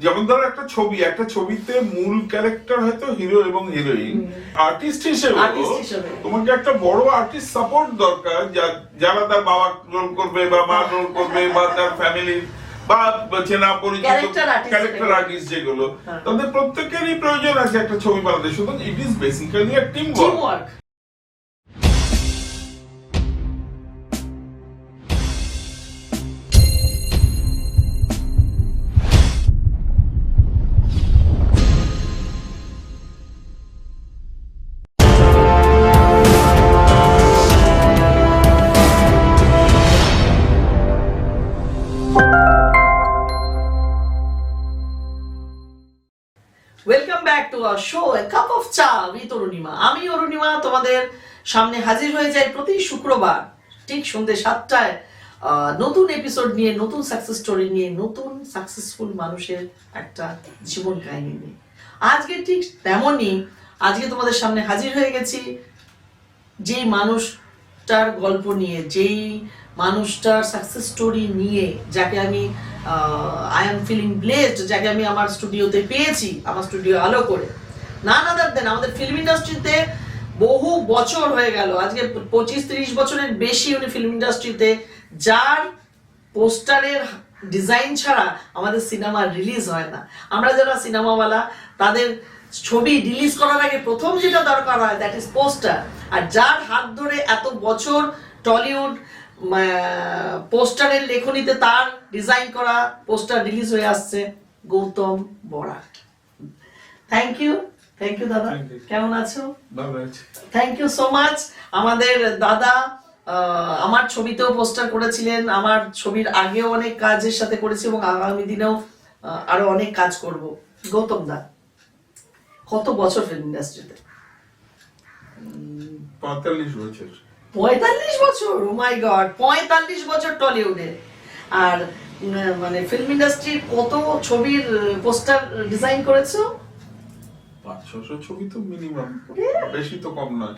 যেমন ধরো একটা ছবি একটা ছবিতে মূল ক্যারেক্টার হয়তো হিরো এবং হিরোইন আর্টিস্ট হিসেবে। তোমাকে একটা বড় আর্টিস্ট সাপোর্ট দরকার যারা তার বাবা রোল করবে বা মা রোল করবে বা তার ফ্যামিলি বা চেনা পরিচিত ক্যারেক্টার যেগুলো। আর্টিস্ট যেগুলো। হ্যাঁ। তাদের প্রত্যেকেরই প্রয়োজন আছে একটা ছবি বানাতে। সুতরাং it is basically team work show a cup of cha with Arunima আমি অরুণিমা, তোমাদের সামনে হাজির হয়ে যাই প্রতি শুক্রবার, ঠিক সন্ধ্যে সাতটায়। নতুন এপিসোড নিয়ে, নতুন সাকসেস স্টোরি নিয়ে, নতুন সাকসেসফুল মানুষের একটা জীবন কাহিনী নিয়ে। আজকে ঠিক তেমনই, আজকে তোমাদের সামনে হাজির হয়ে গেছি। যেই মানুষটার গল্প নিয়ে, যেই মানুষটার সাকসেস স্টোরি নিয়ে, যাকে আমি আই এম ফিলিং ব্লেসড যাকে আমি আমার স্টুডিওতে পেয়েছি, আমার স্টুডিও আলো করে। না না দেন আমাদের ফিল্ম ইন্ডাস্ট্রিতে বহু বছর হয়ে গেল। আজকে পঁচিশ, তিরিশ বছরের বেশি উনি ফিল্ম ইন্ডাস্ট্রিতে যার পোস্টারের ডিজাইন ছাড়া আমাদের সিনেমা রিলিজ হয় না। আমরা যারা সিনেমাওয়ালা তাদের ছবি রিলিজ করার আগে প্রথম যেটা দরকার হয় দ্যাট ইজ পোস্টার আর যার হাত ধরে এত বছর টলিউড পোস্টারের লেখনীতে তার ডিজাইন করা পোস্টার রিলিজ হয়ে আসছে, Goutam Barat thank you thank you দাদা। কেমন আছো? থ্যাংক ইউ সো মাচ আমাদের দাদা আমার ছবিতেও পোস্টার করেছিলেন। আমার ছবির আগেও অনেক কাজের সাথে করেছি এবং আগামী দিনেও আরও অনেক কাজ করব। গৌতম দা কত বছর ফিল্ম ইন্ডাস্ট্রিতে পঁয়তাল্লিশ বছর। পঁয়তাল্লিশ বছর? ও মাই গড পঁয়তাল্লিশ বছর টলিউডে। আর মানে ফিল্ম ইন্ডাস্ট্রির কত ছবির পোস্টার ডিজাইন করেছ? পাঁচ ছশো ছবি তো মিনিমাম বেশি তো কম নয়।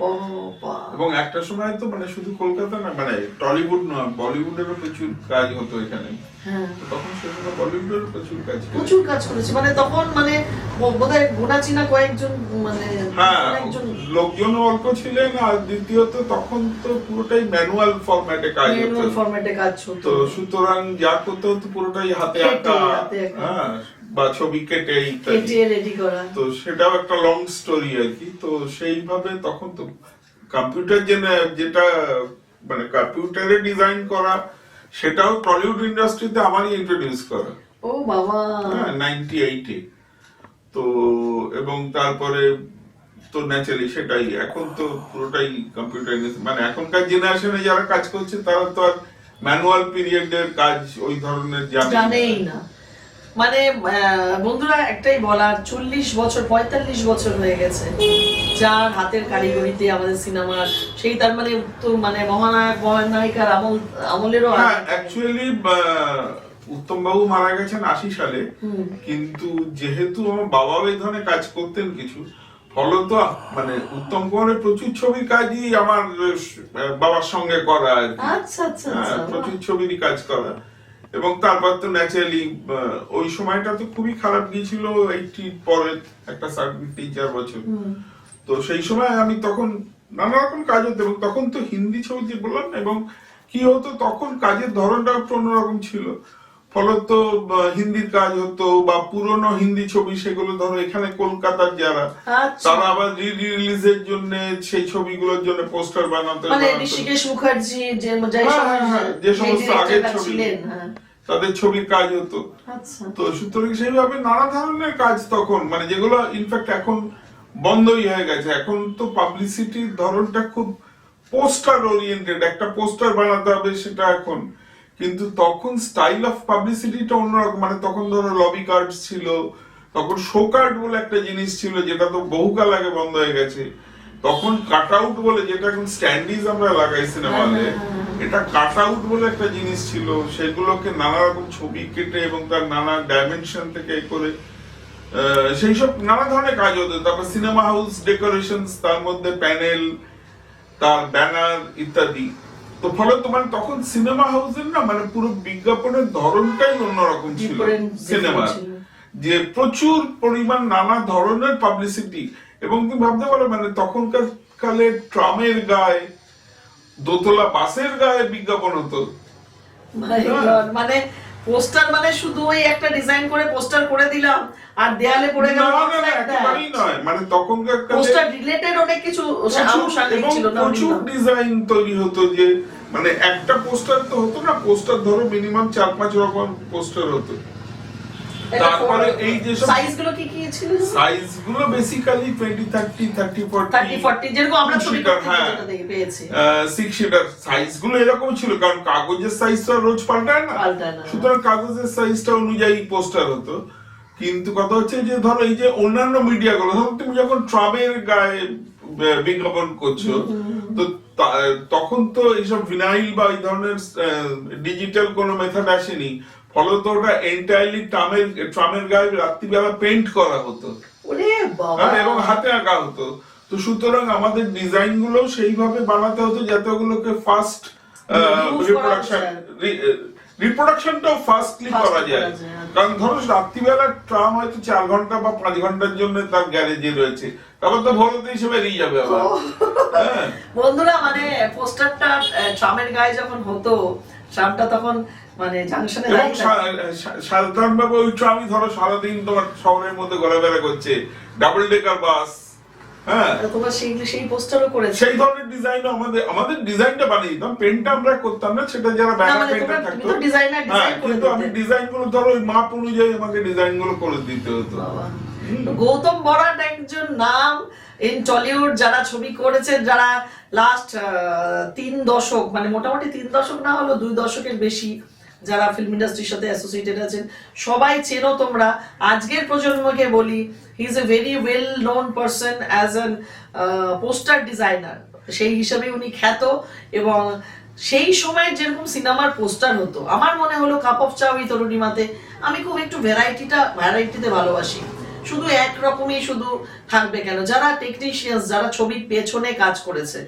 এবং একটা সময় তো মানে শুধু কলকাতা না মানে টলিউড নয় বলিউডেরও প্রচুর কাজ হতো এখানে। হ্যাঁ। তখন বলিউডেরও প্রচুর কাজ প্রচুর কাজ করেছে। মানে তখন মানে বোধহয় গোনা চিনা কয়েকজন মানে হ্যাঁ একজন লোকজন অল্প ছিলেন আর দ্বিতীয়ত তখন তো পুরোটাই ম্যানুয়াল ফরম্যাটে কাজ হতো। ম্যানুয়াল ফরম্যাটে কাজ হতো। তো সুতরাং যা করতে হতো পুরোটাই হাতে হাতে আঁকা। হ্যাঁ। বা ছবি কেটে ইত্যাদি। রেডি করা। তো সেটাও একটা লং স্টোরি আর কি। তো সেইভাবে তখন তো কম্পিউটার যেটা মানে কম্পিউটারে ডিজাইন করা সেটাও টলিউড ইন্ডাস্ট্রিতে আমারই ইন্ট্রোডিউস করা। ও বাবা। হ্যাঁ নাইনটি এইটে তো এবং তারপরে তো ন্যাচারালি সেটাই। এখন তো পুরোটাই কম্পিউটার মানে এখনকার জেনারেশনে যারা কাজ করছে তারা তো আর ম্যানুয়াল পিরিয়ডের কাজ ওই ধরনের জানে জানেই না। মানে বন্ধুরা একটাই বলার চল্লিশ বছর পঁয়তাল্লিশ বছর হয়ে গেছে। যার হাতের কারিগরিতে আমাদের সিনেমার সেই তার মানে তো মানে মহানায়ক মহানায়িকার আমল আমলেরও হ্যাঁ অ্যাকচুয়ালি উত্তম বাবু মারা গেছেন আশি সালে। কিন্তু যেহেতু আমার বাবাও এই ধরনের কাজ করতেন কিছু ফলত মানে উত্তম কুমারের প্রচুর ছবির কাজই আমার বাবার সঙ্গে করা আর কি। আচ্ছা আচ্ছা হ্যাঁ, আচ্ছা প্রচুর ছবিরই কাজ করা। এবং তারপর তো ন্যাচারালি ওই সময়টা তো খুবই খারাপ গিয়েছিল এইটি পরে একটা সার্ভিস তিন চার বছর তো সেই সময় আমি তখন নানা রকম কাজ হতো এবং তখন তো হিন্দি ছবি বললাম এবং কি হতো তখন কাজের ধরনটা অন্যরকম ছিল। ফলত হিন্দির কাজ হতো বা পুরনো হিন্দি ছবি সেগুলো ধরো এখানে কলকাতার যারা আচ্ছা। তারা আবার রি রিলিজের জন্য সেই ছবিগুলোর জন্য পোস্টার বানাতে মানে ঋষিকেশ মুখার্জি যে হ্যাঁ, হ্যাঁ, হ্যাঁ, সমস্ত আগের ছবি। তাদের ছবির কাজ হতো আচ্ছা। তো সুতরাং সেইভাবে নানা ধরনের কাজ তখন মানে যেগুলো ইনফ্যাক্ট এখন বন্ধই হয়ে গেছে। এখন তো পাবলিসিটির ধরনটা খুব পোস্টার ওরিয়েন্টেড একটা পোস্টার বানাতে হবে সেটা এখন। কিন্তু তখন স্টাইল অফ পাবলিসিটিটা অন্যরকম মানে তখন ধরো লবি কার্ড ছিল তখন শো কার্ড বলে একটা জিনিস ছিল যেটা তো বহুকাল আগে বন্ধ হয়ে গেছে। তখন কাট আউট বলে যেটা এখন স্ট্যান্ডিজ আমরা লাগাই সিনেমা হলে এটা কাট আউট বলে একটা জিনিস ছিল সেগুলোকে নানা রকম ছবি কেটে এবং তার নানা ডাইমেনশন থেকে করে সেই সব নানা ধরনের কাজ হতো। তারপর সিনেমা হাউস ডেকোরেশন তার মধ্যে প্যানেল তার ব্যানার ইত্যাদি। তো ফলে তোমার তখন সিনেমা হাউসের না মানে পুরো বিজ্ঞাপনের ধরনটাই অন্যরকম ছিল। সিনেমা যে প্রচুর পরিমাণ নানা ধরনের পাবলিসিটি এবং তুমি ভাবতে পারো মানে তখনকার কালে ট্রামের গায়ে দোতলা বাসের গায়ে বিজ্ঞাপন হতো। মানে পোস্টার মানে শুধু ওই একটা ডিজাইন করে পোস্টার করে দিলাম আর দেয়ালে পড়ে গেল না একেবারেই নয়। মানে তখনকার পোস্টার রিলেটেড অনেক কিছু প্রচুর আনুষঙ্গিক ছিল না প্রচুর ডিজাইন তৈরি হতো যে মানে একটা পোস্টার তো হতো না পোস্টার ধরো মিনিমাম চার পাঁচ রকম পোস্টার হতো। তারপরে এই যে সাইজগুলো কি কি ছিল? সাইজগুলো basically twenty thirty thirty thirty forty যেরকম আমরা ছবি হ্যাঁ। পেয়েছি। সিক্স সিটার সাইজগুলো এরকম ছিল কারণ কাগজের সাইজটা রোজ পাল্টায় না। পাল্টায় না। সুতরাং কাগজের সাইজটা অনুযায়ী পোস্টার হতো। কিন্তু কথা হচ্ছে যে ধরো এই যে অন্যান্য মিডিয়া গুলো ধরো তুমি যখন ট্রামের গায়ে বিজ্ঞাপন করছ তো তখন তো এইসব ভিনাইল বা এই ধরনের ডিজিটাল কোনো মেথড আসেনি। ফলত ওটা এন্টায়ারলি ট্রামের ট্রামের গায়ে রাত্রিবেলা পেন্ট করা হতো। হ্যাঁ, এবং হাতে আঁকা হতো। তো সুতরাং আমাদের ডিজাইনগুলো সেইভাবে বানাতে হতো যাতে ওগুলোকে ফার্স্ট রিপ্রোডাকশন রিপ্রোডাকশনটাও ফাস্টলি করা যায়। যায়। কারণ ধরো রাত্রিবেলা ট্রাম হয়তো চার ঘণ্টা বা পাঁচ ঘণ্টার জন্য তার গ্যারেজে রয়েছে। তারপর তো ভোরতে হিসেবে বেরিয়ে যাবে আবার। হ্যাঁ। বন্ধুরা মানে পোস্টারটা ট্রামের গায়ে যখন হতো ট্রামটা তখন মানে জাংশনে। সাধারণ ভাবে ওই ট্রামই ধরো সারাদিন তোমার শহরের মধ্যে ঘোরাফেরা করছে। ডাবল ডেকার বাস হ্যাঁ? আর সেই সেই পোস্টারও করেছে। সেই ধরনের ডিজাইন আমাদের আমাদের ডিজাইনটা বানিয়ে দিতাম। পেনটা আমরা করতাম না সেটা যারা ব্যানার পেন্টার থাকতো। তো designer, করে কিন্তু আমি ডিজাইনগুলো ধরো ওই মাপ অনুযায়ী আমাকে ডিজাইনগুলো করে দিতে হতো। গৌতম বরাট একজন নাম ইন টলিউড যারা ছবি করেছে যারা লাস্ট তিন দশক মানে মোটামুটি তিন দশক না হলো দুই দশকের বেশি যারা ফিল্ম ইন্ডাস্ট্রির সাথে অ্যাসোসিয়েটেড আছেন, সবাই চেনো তোমরা। আজকের প্রজন্মকে বলি he is a very well known person as an poster designer সেই হিসাবে উনি খ্যাত এবং সেই সময় যেরকম সিনেমার পোস্টার হতো, আমার মনে হলো কাপ অফ চা ওই তরুণীমাতে। আমি খুব একটু ভ্যারাইটিটা ভ্যারাইটিতে ভালোবাসি। শুধু একরকমই শুধু থাকবে কেন? যারা টেকনিশিয়ানস যারা ছবির পেছনে কাজ করেছে।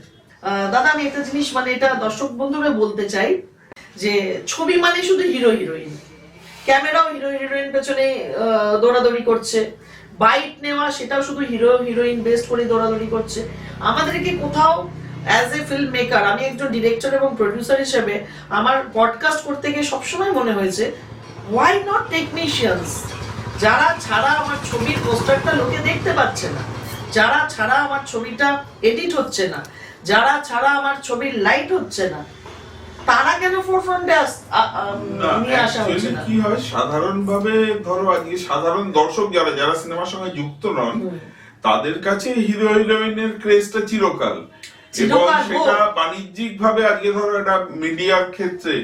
দাদা, আমি একটা জিনিস মানে এটা দর্শক বন্ধুরা বলতে চাই যে ছবি মানে শুধু হিরো হিরোইন ক্যামেরাও হিরো হিরোইন পেছনে দৌড়াদৌড়ি করছে। বাইট নেওয়া, সেটাও শুধু হিরো হিরোইন বেস্ট করে দৌড়াদৌড়ি করছে। আমাদেরকে কোথাও অ্যাজ এ ফিল্ম মেকার আমি একজন ডিরেক্টর এবং প্রডিউসার হিসেবে আমার পডকাস্ট করতে গিয়ে সবসময় মনে হয়েছে ওয়াই নট টেকনিশিয়ানস যারা ছাড়া আমার ছবির পোস্টারটা লোকে দেখতে পাচ্ছে না, যারা ছাড়া আমার ছবিটা এডিট হচ্ছে না, যারা ছাড়া আমার ছবির লাইট হচ্ছে না তারা কেন ফোরফ্রন্টে নিয়ে আসা হচ্ছে না? কি হয় সাধারণ ভাবে ধরো আজকে সাধারণ দর্শক যারা যারা সিনেমার সঙ্গে যুক্ত নন তাদের কাছে হিরো হিরোইনের ক্রেজটা চিরকাল। এবং সেটা বাণিজ্যিক ভাবে আজকে ধরো এটা মিডিয়ার ক্ষেত্রে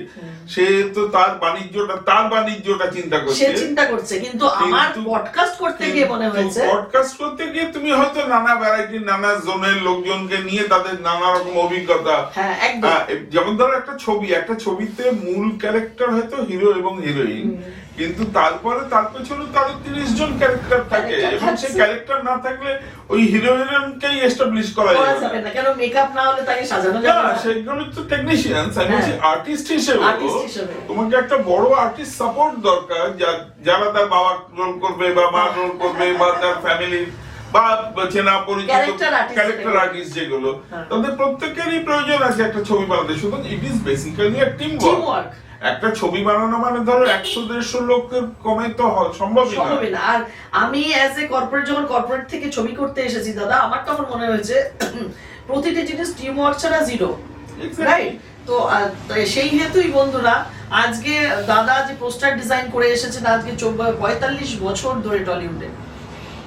সে তো তার বাণিজ্যটা তার বাণিজ্যটা চিন্তা সে চিন্তা করছে কিন্তু আমার পডকাস্ট করতে গিয়ে মনে হয়েছে পডকাস্ট করতে গিয়ে তুমি হয়তো নানা ভ্যারাইটি নানা জোনের লোকজনকে নিয়ে তাদের নানা রকম অভিজ্ঞতা। হ্যাঁ হ্যাঁ, যেমন ধরো একটা ছবি একটা ছবিতে মূল ক্যারেক্টার হয়তো হিরো এবং হিরোইন কিন্তু তারপরে তার পেছনে তার তিরিশ জন ক্যারেক্টার থাকে এবং সেই ক্যারেক্টার না থাকলে ওই হিরো হিরোইনকেই এস্টাবলিশ করা যাবে যাবে না কেন মেকআপ না হলে তাকে সাজানো যাবে না সেগুলো তো টেকনিশিয়ানস আমি হ্যাঁ। বলছি আর্টিস্ট হিসেবে Artist হিসেবে। তোমাকে একটা বড় আর্টিস্ট সাপোর্ট দরকার যারা তার বাবা রোল করবে বা মা রোল করবে বা তার ফ্যামিলি বা চেনা পরিচিত ক্যারেক্টার আর্টিস্ট যেগুলো হ্যাঁ। তাদের প্রত্যেকেরই প্রয়োজন আছে একটা ছবি বানাতে শুধু it is basically team Teamwork। একটা ছবি বানানো মানে ধরো একশো দেড়শো লোকের কমে তো হ- সম্ভবই না। আর আমি অ্যাজ এ কর্পোরেট যখন কর্পোরেট থেকে ছবি করতে এসেছি দাদা আমার তখন মনে হয়েছে প্রতিটি জিনিস টিম ওয়ার্ক ছাড়া জিরো রাইট তো সেই হেতুই বন্ধুরা আজকে দাদা যে পোস্টার ডিজাইন করে এসেছেন আজকে পঁয়তাল্লিশ বছর ধরে টলিউডে।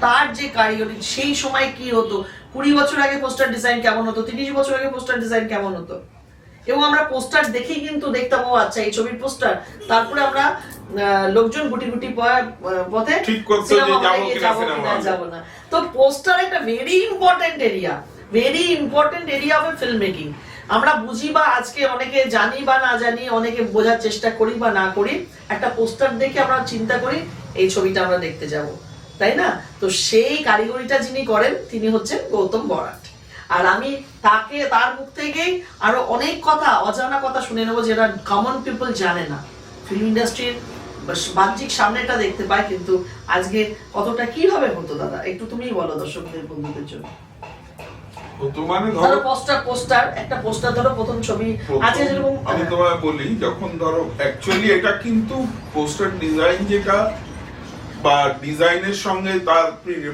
তার যে কারিগরি সেই সময় কি হতো? কুড়ি বছর আগে পোস্টার ডিজাইন কেমন হতো? তিরিশ বছর আগে পোস্টার ডিজাইন কেমন হতো? এবং আমরা পোস্টার দেখেই কিন্তু দেখতাম ও আচ্ছা এই ছবির পোস্টার। তারপরে আমরা লোকজন গুটি গুটি পথে ঠিক করতো যে যাব কিনা যাব না। তো পোস্টার একটা very important area very important area of film making আমরা বুঝি বা আজকে অনেকে জানি বা না জানি অনেকে বোঝার চেষ্টা করি বা না করি একটা পোস্টার দেখে আমরা চিন্তা করি এই ছবিটা আমরা দেখতে যাব। তাই না? তো সেই কারিগরিটা যিনি করেন তিনি হচ্ছেন গৌতম বরাট আর আমি তাকে তার মুখ থেকেই আরও অনেক কথা অজানা কথা শুনে নেব যেটা কমন পিপল জানে না। ফিল্ম ইন্ডাস্ট্রির বাহ্যিক সামনেটা দেখতে পায় কিন্তু আজকে কতটা কীভাবে হতো দাদা? একটু তুমিই বলো দর্শকদের বন্ধুদের জন্য। তো ধরো ধরো পোস্টার পোস্টার একটা পোস্টার ধরো প্রথম ছবি। আজকে যেরকম আমি তোমায় বলি যখন ধরো অ্যাকচুয়ালি এটা কিন্তু পোস্টার ডিজাইন যেটা বা ডিজাইনের সঙ্গে তার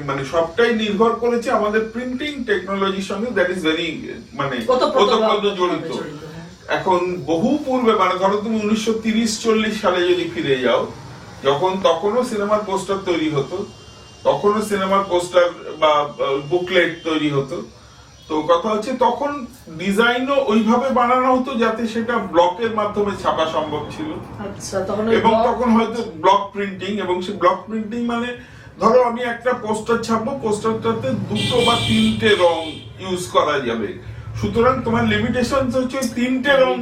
মানে সবটাই নির্ভর করেছে আমাদের প্রিন্টিং টেকনোলজির সঙ্গে দ্যাট ইজ ভেরি মানে ওতপ্রোত জড়িত জড়িত, হ্যাঁ। এখন বহু পূর্বে মানে ধরো তুমি উনিশশো তিরিশ চল্লিশ সালে যদি ফিরে যাও যখন তখনও সিনেমার পোস্টার তৈরি হতো তখনও সিনেমার পোস্টার বা বুকলেট তৈরি হতো তো কথা হচ্ছে তখন ডিজাইনও ওইভাবে বানানো হতো যাতে সেটা ব্লকের মাধ্যমে ছাপা সম্ভব ছিল। আচ্ছা এবং তখন হয়তো ব্লক প্রিন্টিং এবং সেই ব্লক প্রিন্টিং মানে ধরো আমি একটা পোস্টার ছাপবো পোস্টারটাতে দুটো বা তিনটে রং ইউজ করা যাবে। সুতরাং তোমার লিমিটেশন হচ্ছে ওই তিনটে রং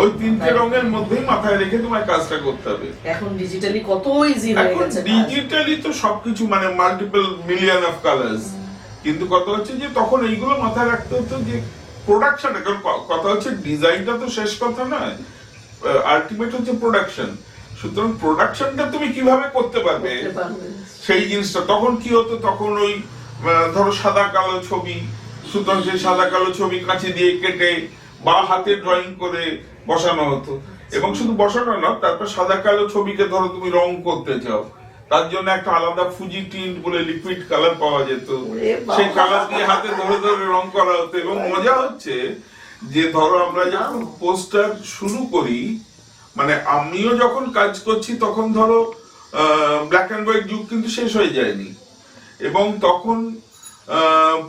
ওই তিনটে. রঙের মধ্যেই মাথায় রেখে তোমার কাজটা করতে হবে। এখন ডিজিটালি কত ইজি হয়ে গেছে ডিজিটালি তো সবকিছু মানে মাল্টিপল মিলিয়ন অফ কালার্স কিন্তু কথা হচ্ছে যে তখন এইগুলো মাথায় রাখতে হতো যে প্রোডাকশন কারণ কথা হচ্ছে ডিজাইনটা তো শেষ কথা নয় আলটিমেট হচ্ছে প্রোডাকশন সুতরাং প্রোডাকশনটা তুমি কীভাবে করতে পারবে? সেই জিনিসটা। তখন কি হতো? তখন ওই ধরো সাদা কালো ছবি সুতরাং সেই সাদা কালো ছবি কাঁচি দিয়ে কেটে বা হাতে ড্রয়িং করে বসানো হতো। এবং শুধু বসানো না তারপর সাদা কালো ছবিকে ধরো তুমি রং করতে চাও তার জন্য একটা আলাদা ফুজি টিন্ট বলে লিকুইড কালার পাওয়া যেত। সেই কালার দিয়ে হাতে ধরে ধরে রং করা হতো এবং মজা হচ্ছে যে ধরো আমরা যখন পোস্টার শুরু করি মানে আমিও যখন কাজ করছি তখন ধরো ব্ল্যাক অ্যান্ড হোয়াইট যুগ কিন্তু শেষ হয়ে যায়নি। এবং তখন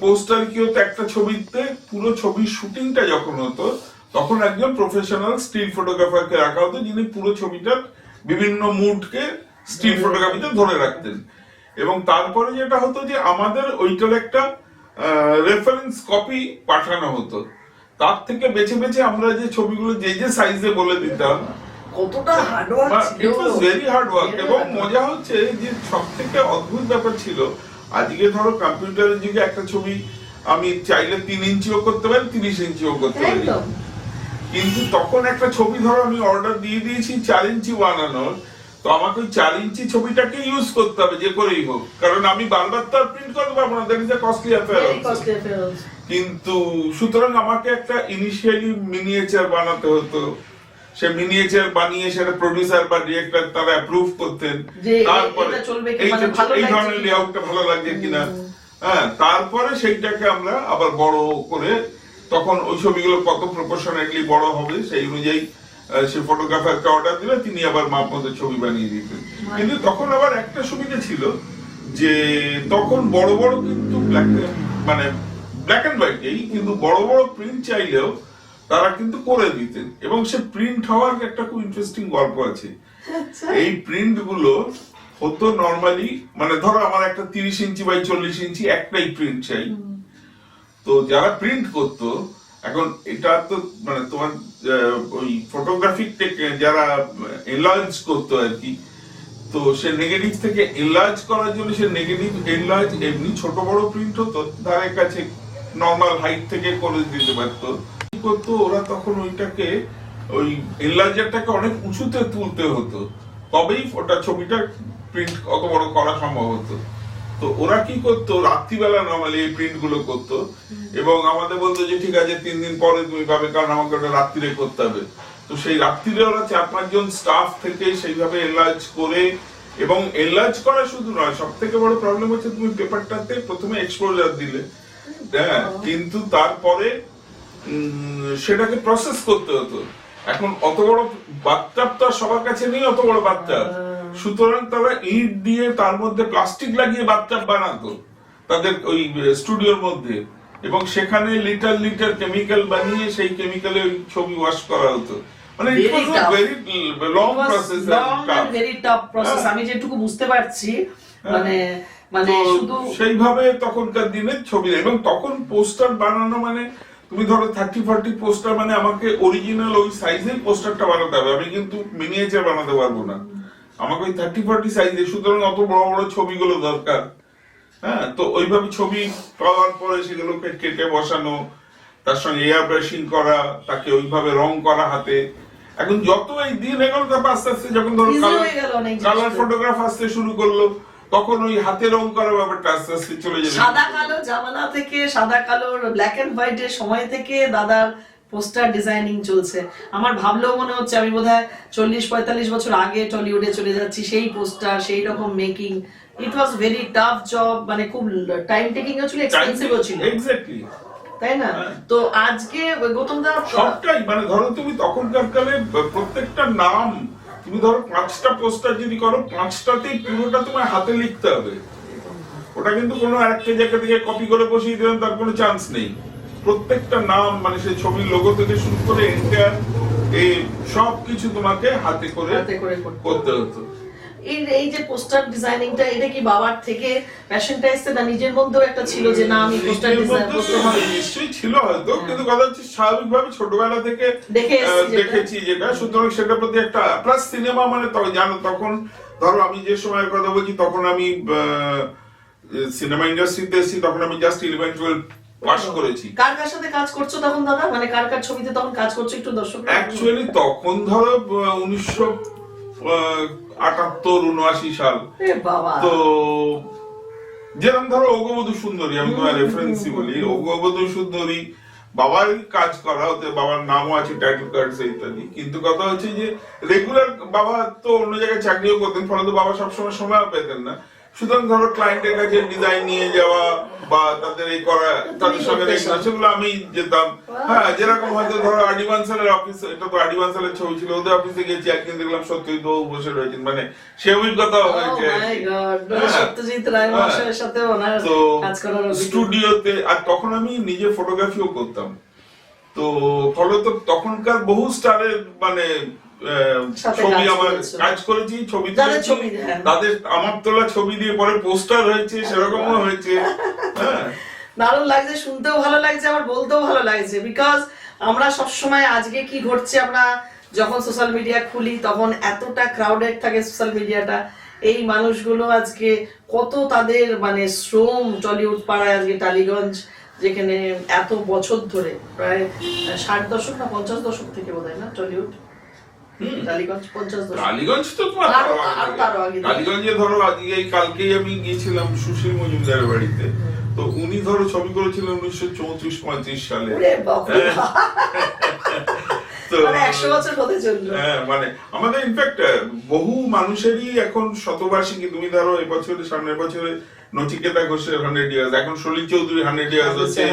পোস্টার কি হতো একটা ছবিতে পুরো ছবির শুটিংটা যখন হতো তখন একজন প্রফেশনাল স্টিল ফটোগ্রাফারকে রাখা হতো যিনি পুরো ছবিটার বিভিন্ন মুডকে স্টিল ফটোগ্রাফিতে ধরে রাখতেন। এবং তারপরে যেটা হতো যে আমাদের ওইটার একটা রেফারেন্স কপি পাঠানো হতো। তার থেকে বেছে বেছে আমরা যে ছবিগুলো যে যে সাইজে বলে দিতাম কতটা হার্ড ওয়ার্ক ছিল। It was very hard work এবং মজা হচ্ছে যে সব থেকে অদ্ভুত ব্যাপার ছিল আজকে ধরো কম্পিউটারের যুগে একটা ছবি আমি চাইলে তিন ইঞ্চিও করতে পারি তিরিশ ইঞ্চিও করতে পারি। কিন্তু তখন একটা ছবি ধরো আমি অর্ডার দিয়ে দিয়েছি চার ইঞ্চি বানানোর। তো আমাকে ওই চার ইঞ্চি ছবিটাকে ইউজ করতে হবে যে করেই হোক। কারণ আমি বারবার তো আর প্রিন্ট করতে পারব না দ্যাট ইজ কস্টলি অ্যাফেয়ার. কিন্তু সুতরাং আমাকে একটা ইনিশিয়ালি মিনিয়েচার বানাতে হতো। সে মিনিয়েচার বানিয়ে সেটা প্রডিউসার বা ডিরেক্টর তারা অ্যাপ্রুভ করতেন। তারপরে এই মানে ভালো লাগছে ধরনের কিনা। লেআউটটা ভালো লাগছে কিনা হ্যাঁ তারপরে সেইটাকে আমরা আবার বড় করে তখন ওই ছবিগুলো কত প্রপোর্শনেটলি বড় হবে সেই অনুযায়ী সে ফটোগ্রাফারকে অর্ডার দিলে তিনি আবার মাপ মতো ছবি বানিয়ে দিতেন। কিন্তু তখন আবার একটা সুবিধা ছিল যে তখন বড় বড় কিন্তু ব্ল্যাক মানে ব্ল্যাক অ্যান্ড হোয়াইটেই কিন্তু বড় বড় প্রিন্ট চাইলেও তারা কিন্তু করে দিতেন। এবং সে প্রিন্ট হওয়ার একটা খুব ইন্টারেস্টিং গল্প আছে। আচ্ছা। এই প্রিন্টগুলো হতো নর্মালি মানে ধরো আমার একটা তিরিশ ইঞ্চি বাই চল্লিশ ইঞ্চি একটাই প্রিন্ট চাই। তো যারা প্রিন্ট করতো এখন এটা তো মানে তোমার ওই ফটোগ্রাফিক যারা এনলার্জ করতো আর কি, তো সে নেগেটিভ থেকে এনলার্জ করার জন্য সে নেগেটিভ এনলার্জ এমনি ছোট বড় প্রিন্ট হতো ধারে কাছে নর্মাল হাইট থেকে করে দিতে পারতো। করতো, ওরা তখন ওইটাকে, ওই এনলার্জারটাকে অনেক উঁচুতে তুলতে হতো। তবেই ওটা ছবিটা প্রিন্ট অত বড় করা সম্ভব হতো। তো ওরা কি করতো? রাত্রিবেলা নর্মালি এই প্রিন্টগুলো করতো। এবং আমাদের বলতো যে ঠিক আছে তিন দিন পরে তুমি পাবে কারণ আমাকে ওটা রাত্রিরে করতে হবে। তো সেই রাত্রিরে ওরা চার পাঁচজন স্টাফ থেকে সেইভাবে এনলার্জ করে এবং এনলার্জ করা শুধু নয় সব থেকে বড় প্রবলেম হচ্ছে তুমি পেপারটাতে প্রথমে এক্সপোজার দিলে। হ্যাঁ কিন্তু তারপরে উম, সেটাকে প্রসেস করতে হতো। এখন অত বড় বাথটাব তো সবার কাছে নেই অত বড় বাথটাব সুতরাং তারা ইট দিয়ে তার মধ্যে প্লাস্টিক লাগিয়ে বাথটাব বানাতো তাদের ওই স্টুডিওর মধ্যে। এবং সেখানে লিটার লিটার কেমিক্যাল বানিয়ে সেই কেমিক্যালে ছবি ওয়াশ করা হতো। মানে ভেরি লং প্রসেস process. হ্যাঁ। আমি যেটুকু বুঝতে পারছি মানে মানে তো শুধু সেইভাবে তখনকার দিনে ছবি এবং তখন পোস্টার বানানো মানে তুমি ধরো থার্টি ফর্টি পোস্টার মানে আমাকে অরিজিনাল ওই সাইজের পোস্টারটা বানাতে হবে। আমি কিন্তু মিনিয়েচার বানাতে পারব না। আমাকে ওই থার্টি ফর্টি সাইজে সুতরাং অত বড় বড় ছবিগুলো দরকার। হ্যাঁ তো ওইভাবে ছবি পাওয়ার পরে সেগুলোকে কেটে বসানো তার সঙ্গে এয়ার ব্রাশিং করা তাকে ওইভাবে রং করা হাতে। এখন যত এই দিন এগোলো তারপর আস্তে আস্তে যখন ধরো। কালার ফটোগ্রাফ আসতে শুরু করল তখন ওই হাতে রং করার ব্যাপারটা আস্তে আস্তে চলে যাবে। সাদা কালো জামানা থেকে সাদা কালো ব্ল্যাক এন্ড হোয়াইটের সময় থেকে দাদার পোস্টার ডিজাইনিং চলছে। আমার ভাবলেও মনে হচ্ছে আমি বোধহয় চল্লিশ পঁয়তাল্লিশ বছর আগে টলিউডে চলে যাচ্ছি সেই পোস্টার সেই রকম making it was very tough job মানে খুব টাইম টেকিং ছিল এক্সপেন্সিভও ছিল। এক্স্যাক্টলি তাই না? হ্যাঁ। তো আজকে গৌতম দা সবটাই মানে ধরো তুমি তখনকার কালে প্রত্যেকটা নাম তুমি ধরো পাঁচটা পোস্টার যদি করো পাঁচটাতেই পুরোটা তোমার হাতে লিখতে হবে। ওটা কিন্তু কোনো আরেকটা জায়গা থেকে কপি করে বসিয়ে দিলাম তার কোনো চান্স নেই। প্রত্যেকটা নাম মানে সেই ছবির লোগো থেকে শুরু করে এন্টার এই সব কিছু তোমাকে হাতে করে হাতে করে করতে হতো। এই এই যে পোস্টার ডিজাইনিংটা এটা কি বাবার থেকে প্যাশনটা এসছে না নিজের মধ্যেও একটা ছিল যে না আমি পোস্টার ডিজাইন করতে হবে নিশ্চয়ই ছিল হয়তো কিন্তু কথা হচ্ছে স্বাভাবিকভাবে ছোটবেলা থেকে। দেখেছি যেটা। সুতরাং সেটার প্রতি একটা প্লাস সিনেমা মানে জানো তখন ধরো আমি যে সময়ের কথা বলছি তখন আমি সিনেমা ইন্ডাস্ট্রিতে এসেছি তখন আমি জাস্ট ইলেভেন টুয়েলভ পাস করেছি। কার কার সাথে কাজ করছ তখন দাদা? মানে কার কার ছবিতে তখন কাজ করছ একটু দর্শক অ্যাকচুয়ালি তখন ধরো উনিশশো আটাত্তর উনআশি সাল। তো যেরকম ধরো অগবধূ সুন্দরী আমি তোমার রেফারেন্সই বলি। অগবধূ সুন্দরী বাবার কাজ করা ওতে বাবার নামও আছে টাইটেল কার্ডস ইত্যাদি। কিন্তু কথা হচ্ছে যে রেগুলার বাবা তো অন্য জায়গায় চাকরিও করতেন ফলে তো বাবা সবসময় সময় পেতেন না। সুতরাং ধরো ক্লায়েন্টের কাছে ডিজাইন নিয়ে যাওয়া বা তাদের এই করা তাদের সঙ্গে সেগুলো আমি যেতাম। হ্যাঁ যেরকম হয়তো ধরো আডিবানসালের অফিস এটা তো আডিবানসালের ছবি ছিল ওদের অফিসে গেছি একদিন দেখলাম সত্যি তো বসে রয়েছেন। মানে সে অভিজ্ঞতা Oh হয়েছে। হ্যাঁ। সত্যজিৎ রায় হ্যাঁ। মহাশয়ের সাথে ওনার তো কাজ করার স্টুডিওতে আর তখন আমি নিজে ফটোগ্রাফিও করতাম। তো ফলত তখনকার বহু স্টারের মানে ছবি আমার কাজ করেছি ছবি হ্যাঁ। তাদের আমার তোলা ছবি দিয়ে পরে পোস্টার হয়েছে সেরকমও হয়েছে। হ্যাঁ। দারুণ লাগছে শুনতেও ভালো লাগছে আবার বলতেও ভালো লাগছে। বিকজ আমরা সবসময় আজকে কি ঘটছে আমরা যখন সোশ্যাল মিডিয়া খুলি তখন এতটা ক্রাউডেড থাকে সোশ্যাল মিডিয়াটা এই মানুষগুলো আজকে কত তাদের মানে শ্রম টলিউড পাড়ায় আজকে টালিগঞ্জ যেখানে এত বছর ধরে প্রায় ষাট দশক না পঞ্চাশ দশক থেকে বোধ না টলিউড? তো ধরো আজকে কালকেই আমি গিয়েছিলাম সুশীল মজুমদারের বাড়িতে। তো উনি ধরো ছবি করেছিলেন উনিশশো চৌত্রিশ পঁয়ত্রিশ সালে। হ্যাঁ। তো মানে হ্যাঁ মানে আমাদের ইনফ্যাক্ট বহু মানুষেরই এখন শতবার্ষিকী। তুমি ধরো এবছরে সামনের বছরে নচিকেতা ঘোষের হান্ড্রেড ইয়ার্স এখন সলিল চৌধুরী হান্ড্রেড ইয়ার্স হচ্ছে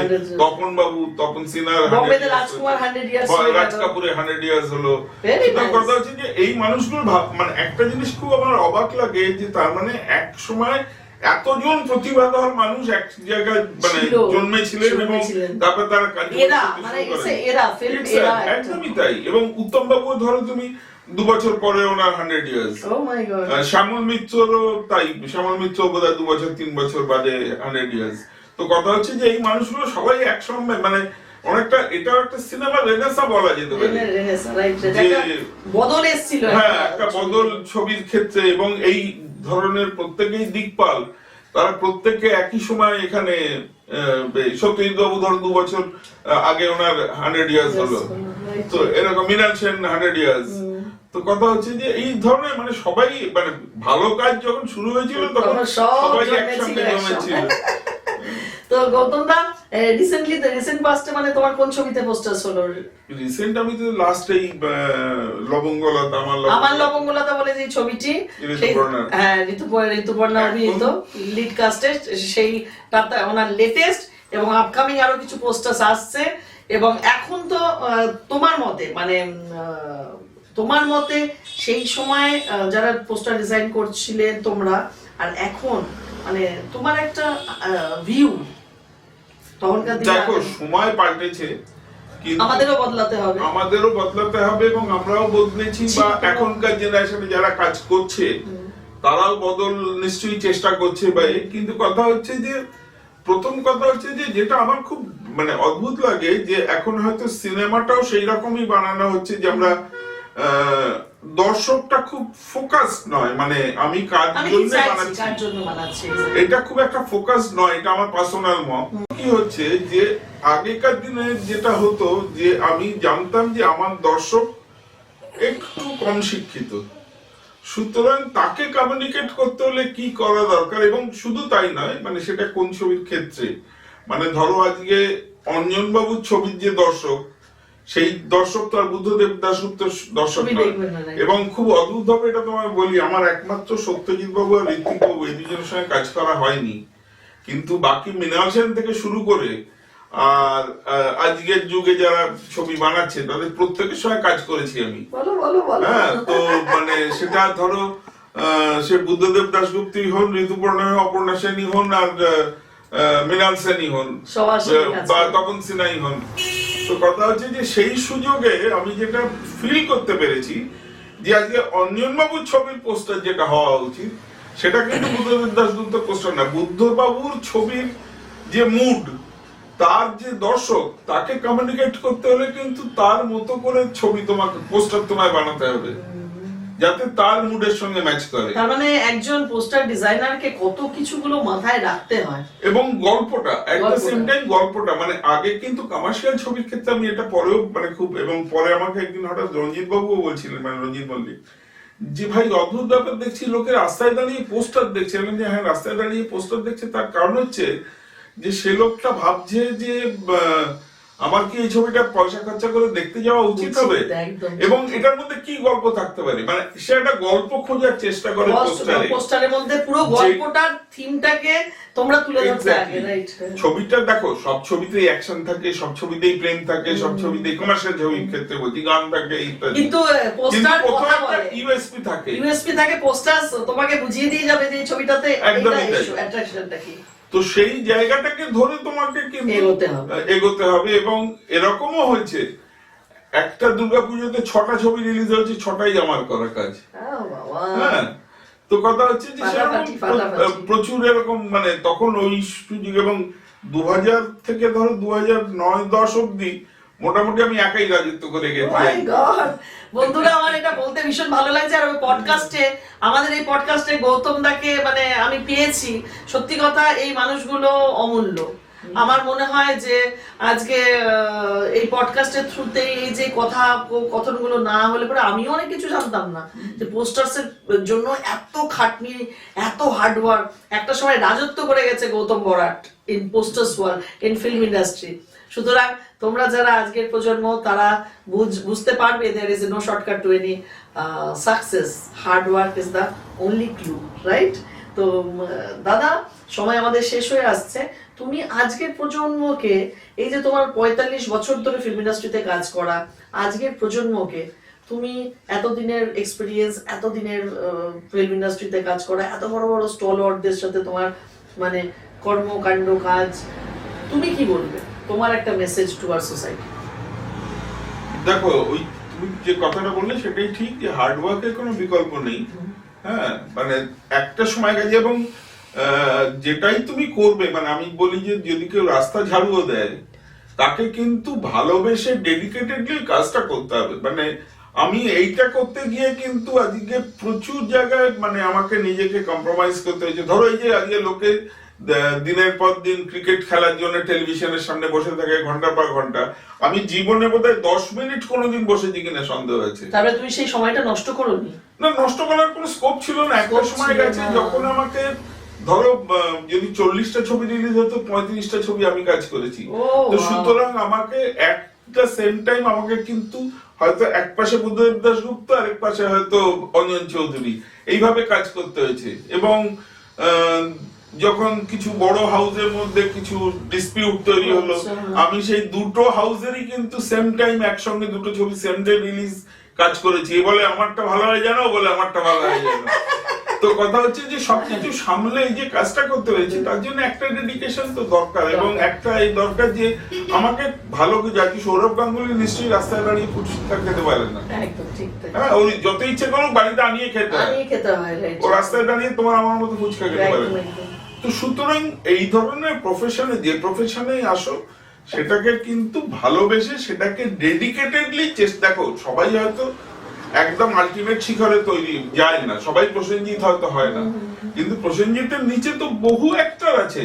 তপন বাবু তপন সিনহার বম্বেতে রাজকুমার 100 years গেল। রাজ কাপুরের হান্ড্রেড ইয়ার্স হলো. কথা হচ্ছে যে এই মানুষগুলো মানে একটা জিনিস খুব আমার অবাক লাগে যে তার মানে এক সময় এতজন প্রতিভাধর মানুষ এক জায়গায় মানে ছিল, জন্মেছিলেন এবং। তারপর তারা কাজ মানে। একদমই তাই এবং উত্তম বাবু ধরো তুমি দু বছর পরে ওনার hundred years my god Shyamal মিত্ররও তাই শ্যামল মিত্র বোধ দু বছর তিন বছর বাদে হান্ড্রেড ইয়ার্স তো কথা হচ্ছে যে এই মানুষগুলো সবাই একসঙ্গে মানে অনেকটা এটাও একটা সিনেমা রেনেসা বলা যেতে পারে। বদল এসেছিল হ্যাঁ একটা বদল ছবির ক্ষেত্রে এবং এই ধরনের প্রত্যেকেই দিকপাল। তারা প্রত্যেকে একই সময় এখানে সত্যজিৎ বাবু ধরো দু বছর আগে ওনার হান্ড্রেড ইয়ার্স হলো। তো এরকম মৃণাল সেন হান্ড্রেড ইয়ার্স তো কথা হচ্ছে যে এই ধরনের মানে সবাই মানে ভালো কাজ যখন শুরু হয়েছিল তখন সবাই একসঙ্গে জমেছিল। তো গৌতম দা রিসেন্টলি রিসেন্ট পাস্টে মানে তোমার কোন ছবিতে পোস্টার হলো? রিসেন্ট আমি তো লাস্ট এই লবঙ্গলতা আমার আমার লবঙ্গলতা বলে যে ছবিটি হ্যাঁ ঋতুপর্ণা ঋতুপর্ণা এখন- অভিনীত লিড কাস্টে সেই তাতে ওনার লেটেস্ট এবং আপকামিং আরও কিছু পোস্টার আসছে। এবং এখন তো তোমার মতে মানে তোমার মতে সেই সময় যারা পোস্টার ডিজাইন করছিলেন তোমরা আর এখন মানে তোমার একটা ভিউ তখনকার দেখো সময় পাল্টেছে আমাদেরও বদলাতে হবে আমাদেরও বদলাতে হবে এবং আমরাও বদলেছি বা এখনকার জেনারেশনে যারা কাজ করছে তারাও বদল নিশ্চয়ই চেষ্টা করছে বা। কিন্তু কথা হচ্ছে যে প্রথম কথা হচ্ছে যে যেটা আমার খুব মানে অদ্ভুত লাগে যে এখন হয়তো সিনেমাটাও সেই রকমই বানানো হচ্ছে যে আমরা দর্শকটা খুব ফোকাস নয় মানে আমি কার জন্য বানাচ্ছি? এটা খুব একটা ফোকাস নয় এটা আমার পার্সোনাল মত। কি হচ্ছে যে আগেকার দিনে যেটা হতো যে আমি জানতাম যে আমার দর্শক একটু কম শিক্ষিত। সুতরাং তাকে কমিউনিকেট করতে হলে কি করা দরকার? এবং শুধু তাই নয় মানে সেটা কোন ছবির ক্ষেত্রে? মানে ধরো আজকে অঞ্জন বাবুর ছবির যে দর্শক সেই দর্শক তো আর বুদ্ধদেব দাসগুপ্ত দর্শক? এবং খুব অদ্ভুত ভাবে এটা তোমায় বলি আমার একমাত্র সত্যজিৎ বাবু আর ঋত্বিক বাবু এই দুজনের সঙ্গে কাজ করা হয়নি। কিন্তু বাকি মৃণাল সেন থেকে শুরু করে আর আজকের যুগে যারা ছবি বানাচ্ছে তাদের প্রত্যেকের সঙ্গে কাজ করেছি আমি। হ্যাঁ তো মানে সেটা ধরো সে বুদ্ধদেব দাশগুপ্তই হন ঋতুপর্ণা অপর্ণা সেনী হন আর মৃণাল সেনী হন। বা তপন সিনহাই হন। কথা হচ্ছে যে সেই সুযোগে আমি যেটা ফিল করতে পেরেছি যে আজকে অঞ্জনবাবুর ছবির পোস্টার যেটা হওয়া উচিত, সেটা কিন্তু বুদ্ধদেব দাসগুপ্ত পোস্টার না। বুদ্ধবাবুর ছবির যে মুড তার যে দর্শক, তাকে কমিউনিকেট করতে হলে কিন্তু তার মতো করে ছবি তোমাকে পোস্টার তোমায় বানাতে হবে। যাতে তার মুডের সঙ্গে ম্যাচ করে। তার মানে একজন পোস্টার ডিজাইনারকে কত কিছুগুলো মাথায় রাখতে হয়। এবং গল্পটা এট দ্য সেম টাইম গল্পটা মানে আগে কিন্তু কমার্শিয়াল ছবির ক্ষেত্রে আমি এটা পরেও মানে খুব এবং পরে আমাকে একদিন হঠাৎ রঞ্জিত বাবুও বলছিলেন মানে রঞ্জিত মল্লিক যে ভাই অদ্ভুত ব্যাপার দেখছি লোকে রাস্তায় দাঁড়িয়ে পোস্টার দেখছে। আমি যে হ্যাঁ রাস্তায় দাঁড়িয়ে পোস্টার দেখছে। তার কারণ হচ্ছে যে সে লোকটা ভাবছে যে আহ, আমার কি এই ছবিটা পয়সা খরচা করে দেখতে যাওয়া উচিত হবে? এবং এটার মধ্যে কি গল্প থাকতে পারে? মানে সে একটা গল্প খোঁজার চেষ্টা করে পোস্টারে পোস্টারের মধ্যে পুরো গল্পটার থিমটাকে তোমরা তুলে ধরতে আগে রাইট ছবিটা দেখো সব ছবিতেই অ্যাকশন থাকে সব ছবিতেই প্রেম থাকে সব ছবিতেই কমার্শিয়াল ছবির ক্ষেত্রে বলছি গান থাকে ইত্যাদি। কিন্তু পোস্টার কথা বলে। ইউএসপি থাকে। ইউএসপি থাকে পোস্টার তোমাকে বুঝিয়ে দিয়ে যাবে যে ছবিটাতে একদম অ্যাট্রাকশনটা কি। তো সেই জায়গাটাকে ধরে তোমাকে এগোতে হবে। এবং এরকমও হয়েছে একটা দুর্গাপুজোতে ছটা ছবি রিলিজ হয়েছে ছটাই আমার করা কাজ হ্যাঁ তো কথা হচ্ছে যে। প্রচুর এরকম মানে তখন ওই সুযোগ এবং দু হাজার থেকে ধরো দু হাজার নয় দশ অব্দি মোটামুটি আমি একাই রাজত্ব করে Oh গেছি বন্ধুরা, আমার এটা বলতে ভীষণ ভালো লাগছে আর ওই পডকাস্টে আমাদের এই পডকাস্টে গৌতম দাকে মানে আমি পেয়েছি। সত্যি কথা, এই মানুষগুলো অমূল্য। আমার মনে হয় যে আজকে এই পডকাস্টের থ্রুতে এই যে কথা, কথনগুলো না হলে পরে আমিও অনেক কিছু জানতাম না। যে পোস্টার্স এর জন্য এত খাটনি, এত হার্ডওয়ার্ক একটা সময় রাজত্ব করে গেছে Goutam Barat in posters world in film industry সুতরাং তোমরা যারা আজকের প্রজন্ম, তারা বুঝ- বুঝতে পারবে there is no shortcut to any success hard work is the only clue right তো দাদা, সময় আমাদের শেষ হয়ে আসছে। তুমি আজকের প্রজন্মকে, এই যে তোমার পঁয়তাল্লিশ বছর ধরে ফিল্ম ইন্ডাস্ট্রিতে কাজ করা, আজকের প্রজন্মকে তুমি এতদিনের এক্সপিরিয়েন্স এতদিনের ফিল্ম ইন্ডাস্ট্রিতে কাজ করা, এত বড় বড় স্টলওয়ার্ডদের সাথে তোমার মানে কর্মকাণ্ড, কাজ, তুমি কি বলবে? তোমার একটা মেসেজ টু আর সোসাইটি দেখো, ওই তুমি যে কথাটা বললে সেটাই ঠিক যে হার্ড ওয়ার্কের কোনো বিকল্প নেই। হ্যাঁ মানে একটা সময় গেছে এবং যেটাই তুমি করবে মানে আমি বলি যে যদি কেউ রাস্তা ঝাড়ুও দেয়, তাকে কিন্তু ভালোবেসে ডেডিকেটেডলি কাজটা করতে হবে। মানে আমি এইটা করতে গিয়ে কিন্তু আজকে প্রচুর জায়গায় মানে আমাকে নিজেকে কম্প্রোমাইজ করতে হয়েছে। ধরো এই যে আজকে লোকে দিনের পর দিন ক্রিকেট খেলার জন্য টেলিভিশনের সামনে বসে থাকে ঘণ্টা পর ঘণ্টা। আমি জীবনে বোধহয় দশ মিনিট কোনোদিন বসেছি কিনা সন্দেহ আছে তারপরে তুমি সেই সময়টা নষ্ট করোনি? না নষ্ট করার কোনো স্কোপ ছিল না। একটা সময় গেছে যখন আমাকে ধরো যদি চল্লিশটা ছবি রিলিজ হতো পঁয়ত্রিশটা ছবি আমি কাজ করেছি। তো সুতরাং আমাকে একটা সেম টাইম আমাকে কিন্তু হয়তো এক পাশে বুদ্ধদেব দাসগুপ্ত আর এক পাশে হয়তো অঞ্জন চৌধুরী। এইভাবে কাজ করতে হয়েছে। এবং আহ, যখন কিছু বড় হাউসের মধ্যে কিছু ডিসপিউট তৈরি হলো আচ্ছা। আমি সেই দুটো হাউসেরই কিন্তু সেম টাইম একসঙ্গে দুটো ছবি সেম ডে রিলিজ কাজ করেছি। বলে আমারটা ভালো হয় জানো বলে আমারটা ভালো হয় জানো। তো কথা হচ্ছে যে সবকিছু সামলে এই যে কাজটা করতে হয়েছে তার জন্য একটা ডেডিকেশন তো দরকার এবং একটা এই দরকার যে আমাকে ভালো আর কি সৌরভ গাঙ্গুলি নিশ্চয়ই রাস্তায় দাঁড়িয়ে ফুটপাত খেতে পারেন না। হ্যাঁ ওই যত ইচ্ছে করুক বাড়িতে আনিয়ে খেতে হয়। হয় ও রাস্তায় দাঁড়িয়ে তোমার আমার মতো ফুচকা খেতে পারে না। তো সুতরাং এই ধরনের প্রফেশনে যে প্রফেশনেই আসো সেটাকে কিন্তু ভালোবেসে সেটাকে ডেডিকেটেডলি চেষ্টা দেখো সবাই হয়তো একদম আলটিমেট শিখরে তৈরি যায় না। সবাই প্রসেনজিৎ হয়তো হয় না। কিন্তু প্রসেনজিতের নিচে তো বহু অ্যাক্টর আছে।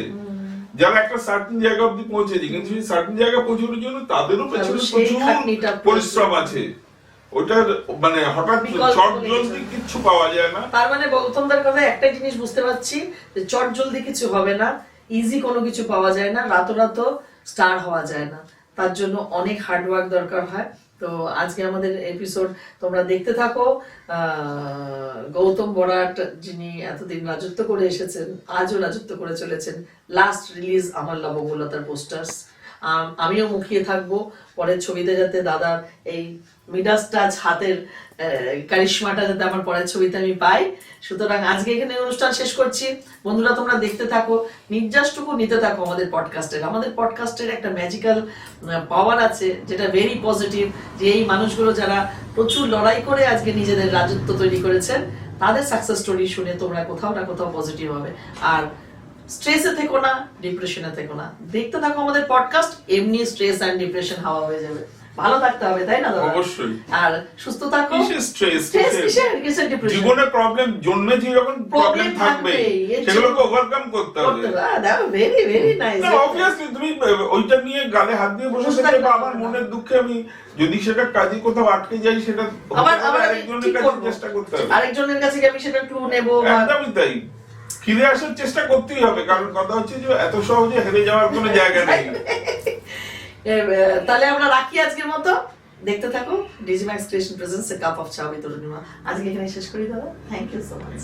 যারা একটা সার্টিন জায়গা অব্দি পৌঁছেছে। কিন্তু সেই সার্টিন জায়গা পৌঁছানোর জন্য তাদেরও পেছনে প্রচুর। পরিশ্রম আছে। ওটার মানে হঠাৎ কিছু। পাওয়া যায় না। তার মানে গৌতমদার কথা একটাই জিনিস বুঝতে পারছি যে কিছু হবে না ইজি কোনো কিছু পাওয়া যায় না স্টার হওয়া যায় না। তার জন্য অনেক হার্ডওয়ার্ক দরকার হয়। তো আজকে আমাদের এপিসোড তোমরা দেখতে থাকো। আহ, গৌতম বরাট যিনি এতদিন রাজত্ব করে এসেছেন আজও রাজত্ব করে চলেছেন। লাস্ট রিলিজ আমার লবঙ্গলতার পোস্টার্স আমিও মুখিয়ে থাকব। পরের ছবিতে যাতে দাদার এই মিডাস টাচ হাতের কারিশমাটা যাতে আমার পরের ছবিতে আমি পাই। সুতরাং আজকে এখানে অনুষ্ঠান শেষ করছি। বন্ধুরা, তোমরা দেখতে থাকো, নির্যাসটুকু নিতে থাকো আমাদের পডকাস্টের আমাদের পডকাস্টের একটা ম্যাজিক্যাল পাওয়ার আছে, যেটা ভেরি পজিটিভ যে এই মানুষগুলো যারা প্রচুর লড়াই করে আজকে নিজেদের রাজত্ব তৈরি করেছেন, তাদের সাকসেস স্টোরি শুনে তোমরা কোথাও না কোথাও পজিটিভ হবে। আর স্ট্রেসে থেকো না ডিপ্রেশনে থেকো না। দেখতে থাকো আমাদের পডকাস্ট এমনি স্ট্রেস অ্যান্ড ডিপ্রেশন হাওয়া হয়ে যাবে। ভালো থাকতে হবে তাই না অবশ্যই। আর সুস্থ থাকো। স্ট্রেস জীবনে প্রবলেম জন্মেছি যখন প্রবলেম থাকবে সেগুলোকে ওভারকাম করতে হবে। করতে হবে। দেখো ভেরি ভেরি নাইস অবভিয়াসলি তুমি ওইটা নিয়ে গালে হাত দিয়ে বসে থাকলে বা আমার মনের দুঃখে আমি যদি সেটা কাজে কোথাও আটকে যাই সেটা আবার আবার আরেকজনের কাছে চেষ্টা করতে হবে। আরেকজনের কাছে আমি সেটা ক্লু নেব একদমই তাই। ফিরে আসার চেষ্টা করতেই হবে কারণ কথা হচ্ছে যে এত সহজে হেরে যাওয়ার কোনো জায়গা নেই। তাহলে আমরা রাখি আজকের মতো। দেখতে থাকো Digimax creation presence cup of cha বিতরণিমা আজকে এখানে শেষ করি, দাদা। Thank you so much